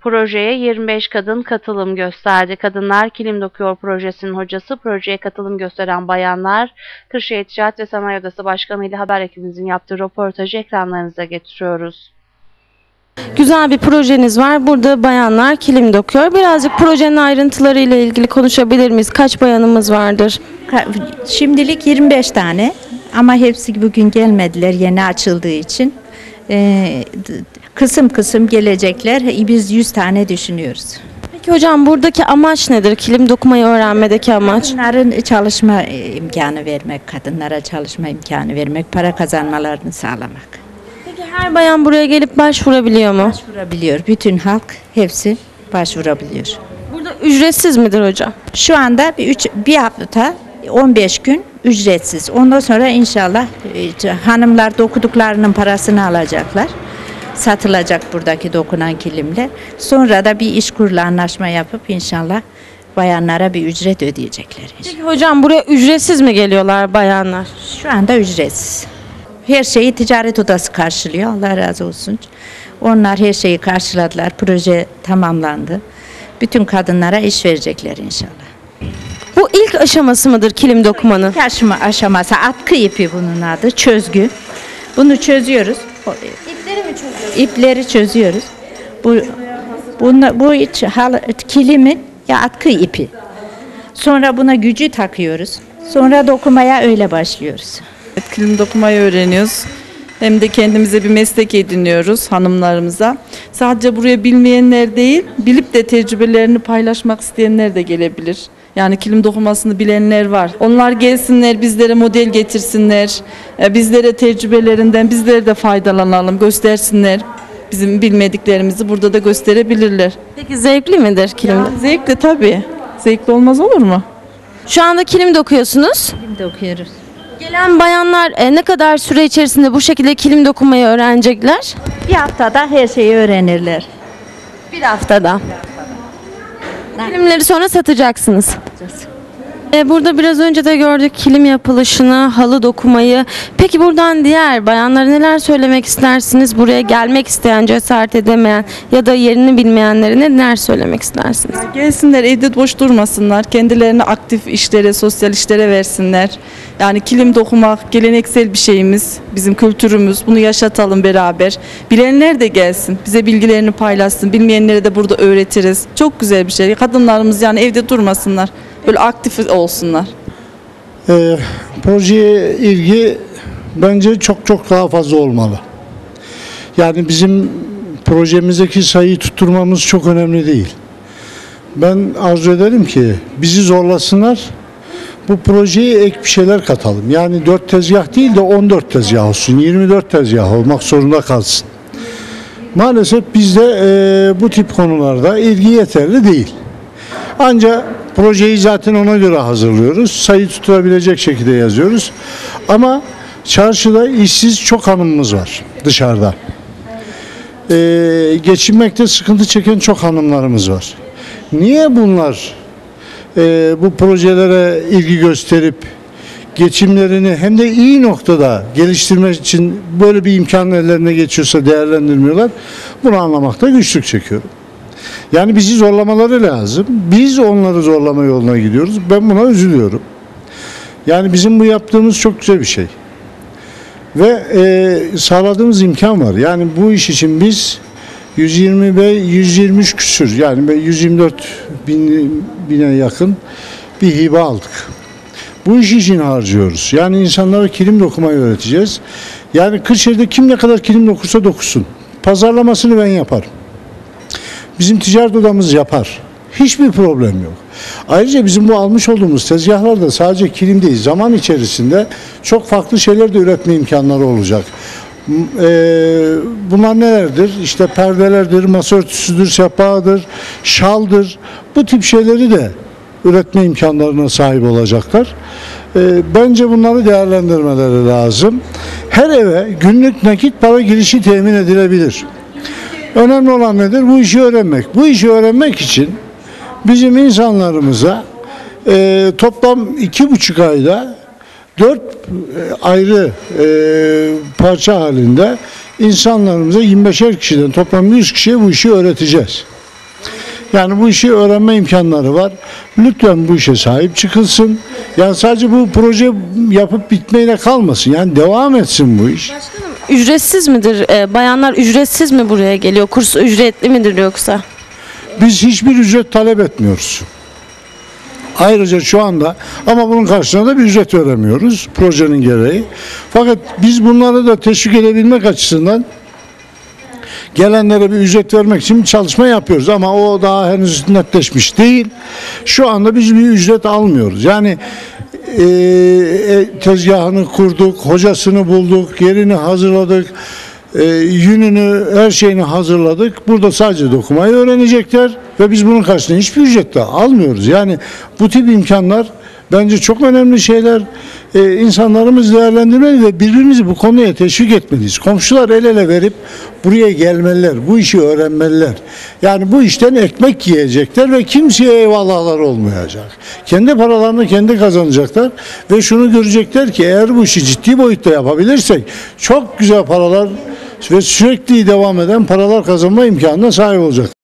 Projeye 25 kadın katılım gösterdi. Kadınlar Kilim Dokuyor projesinin hocası, projeye katılım gösteren bayanlar, Kırşehir Ticaret ve Sanayi Odası Başkanı ile haber ekibimizin yaptığı röportajı ekranlarınıza getiriyoruz. Güzel bir projeniz var. Burada bayanlar kilim dokuyor. Birazcık projenin ayrıntılarıyla ilgili konuşabilir miyiz? Kaç bayanımız vardır? Şimdilik 25 tane ama hepsi bugün gelmediler yeni açıldığı için. Ee, kısım kısım gelecekler. Biz 100 tane düşünüyoruz. Peki hocam buradaki amaç nedir? Kilim dokumayı öğrenmedeki amaç? Kadınların çalışma e, imkanı vermek, kadınlara çalışma imkanı vermek, para kazanmalarını sağlamak. Peki her bayan buraya gelip başvurabiliyor mu? Başvurabiliyor. Bütün halk hepsi başvurabiliyor. Burada ücretsiz midir hocam? Şu anda bir, üç, bir hafta 15 gün ücretsiz. Ondan sonra inşallah e, hanımlar dokuduklarının parasını alacaklar. Satılacak buradaki dokunan kilimler. Sonra da bir iş kurulu anlaşma yapıp inşallah bayanlara bir ücret ödeyecekler. Peki hocam buraya ücretsiz mi geliyorlar bayanlar? Şu anda ücretsiz. Her şeyi ticaret odası karşılıyor. Allah razı olsun. Onlar her şeyi karşıladılar. Proje tamamlandı. Bütün kadınlara iş verecekler inşallah. Bu ilk aşaması mıdır kilim dokumanın? İlk aşama, aşaması atkı ipi bunun adı. Çözgü. Bunu çözüyoruz. İpleri mi çözüyoruz? İpleri çözüyoruz. Bu bunla, bu iç, hal, kilimin ya atkı ipi. Sonra buna gücü takıyoruz. Sonra dokumaya öyle başlıyoruz. Evet, kilim dokumayı öğreniyoruz. Hem de kendimize bir meslek ediniyoruz hanımlarımıza. Sadece buraya bilmeyenler değil, bilip de tecrübelerini paylaşmak isteyenler de gelebilir. Yani kilim dokumasını bilenler var. Onlar gelsinler, bizlere model getirsinler. e, Bizlere tecrübelerinden bizlere de faydalanalım, göstersinler. Bizim bilmediklerimizi burada da gösterebilirler. Peki zevkli midir kilim? Zevkli tabii. Zevkli olmaz olur mu? Şu anda kilim dokuyorsunuz. Şimdi okuyoruz. Gelen bayanlar e, ne kadar süre içerisinde bu şekilde kilim dokumayı öğrenecekler? Bir haftada her şeyi öğrenirler. Bir haftada. Bu kilimleri sonra satacaksınız. E, burada biraz önce de gördük kilim yapılışını, halı dokumayı. Peki buradan diğer bayanlara neler söylemek istersiniz? Buraya gelmek isteyen, cesaret edemeyen ya da yerini bilmeyenlere neler söylemek istersiniz? Gelsinler evde boş durmasınlar. Kendilerini aktif işlere, sosyal işlere versinler. Yani kilim dokumak geleneksel bir şeyimiz. Bizim kültürümüz. Bunu yaşatalım beraber. Bilenler de gelsin. Bize bilgilerini paylaşsın. Bilmeyenlere de burada öğretiriz. Çok güzel bir şey. Kadınlarımız yani evde durmasınlar. Böyle aktif olsunlar. Ee, projeye ilgi bence çok çok daha fazla olmalı. Yani bizim projemizdeki sayıyı tutturmamız çok önemli değil. Ben arzu ederim ki bizi zorlasınlar, bu projeye ek bir şeyler katalım. Yani 4 tezgah değil de 14 tezgah olsun, 24 tezgah olmak zorunda kalsın. Maalesef bizde e, bu tip konularda ilgi yeterli değil. Ancak projeyi zaten ona göre hazırlıyoruz. Sayı tutulabilecek şekilde yazıyoruz. Ama çarşıda işsiz çok hanımımız var dışarıda. Ee, geçinmekte sıkıntı çeken çok hanımlarımız var. Niye bunlar e, bu projelere ilgi gösterip geçimlerini hem de iyi noktada geliştirmek için böyle bir imkan ellerine geçiyorsa değerlendirmiyorlar? Bunu anlamakta güçlük çekiyorum. Yani bizi zorlamaları lazım. Biz onları zorlama yoluna gidiyoruz. Ben buna üzülüyorum. Yani bizim bu yaptığımız çok güzel bir şey. Ve e, sağladığımız imkan var. Yani bu iş için biz 120 ve 123 küsür yani ben 124 bin, bine yakın bir hibe aldık. Bu iş için harcıyoruz. Yani insanlara kilim dokumayı öğreteceğiz. Yani Kırşehir'de kim ne kadar kilim dokursa dokusun. Pazarlamasını ben yaparım. Bizim ticaret odamız yapar. Hiçbir problem yok. Ayrıca bizim bu almış olduğumuz tezgahlarda sadece kilim değil, zaman içerisinde çok farklı şeyler de üretme imkanları olacak. Eee, bunlar nelerdir? İşte perdelerdir, masa örtüsüdür, sehpadır, şaldır. Bu tip şeyleri de üretme imkanlarına sahip olacaklar. Eee, bence bunları değerlendirmeleri lazım. Her eve günlük nakit para girişi temin edilebilir. Önemli olan nedir? Bu işi öğrenmek. Bu işi öğrenmek için bizim insanlarımıza e, toplam iki buçuk ayda dört e, ayrı e, parça halinde insanlarımıza 25'er kişiden toplam 100 kişiye bu işi öğreteceğiz. Yani bu işi öğrenme imkanları var. Lütfen bu işe sahip çıkılsın. Yani sadece bu proje yapıp bitmeyle kalmasın. Yani devam etsin bu iş. Ücretsiz midir? Ee, bayanlar ücretsiz mi buraya geliyor? Kurs ücretli midir yoksa? Biz hiçbir ücret talep etmiyoruz. Ayrıca şu anda ama bunun karşılığında da bir ücret veremiyoruz projenin gereği. Fakat biz bunları da teşvik edebilmek açısından gelenlere bir ücret vermek için çalışma yapıyoruz ama o daha henüz netleşmiş değil. Şu anda biz bir ücret almıyoruz. Yani e, e, tezgahını kurduk, hocasını bulduk, yerini hazırladık, e, yününü, her şeyini hazırladık. Burada sadece dokumayı öğrenecekler ve biz bunun karşılığında hiçbir ücret de almıyoruz. Yani bu tip imkanlar bence çok önemli şeyler. E, insanlarımız değerlendirmeli ve birbirimizi bu konuya teşvik etmeliyiz. Komşular el ele verip buraya gelmeliler, bu işi öğrenmeliler. Yani bu işten ekmek yiyecekler ve kimseye eyvallahlar olmayacak. Kendi paralarını kendi kazanacaklar ve şunu görecekler ki eğer bu işi ciddi boyutta yapabilirsek çok güzel paralar ve sürekli devam eden paralar kazanma imkanına sahip olacak.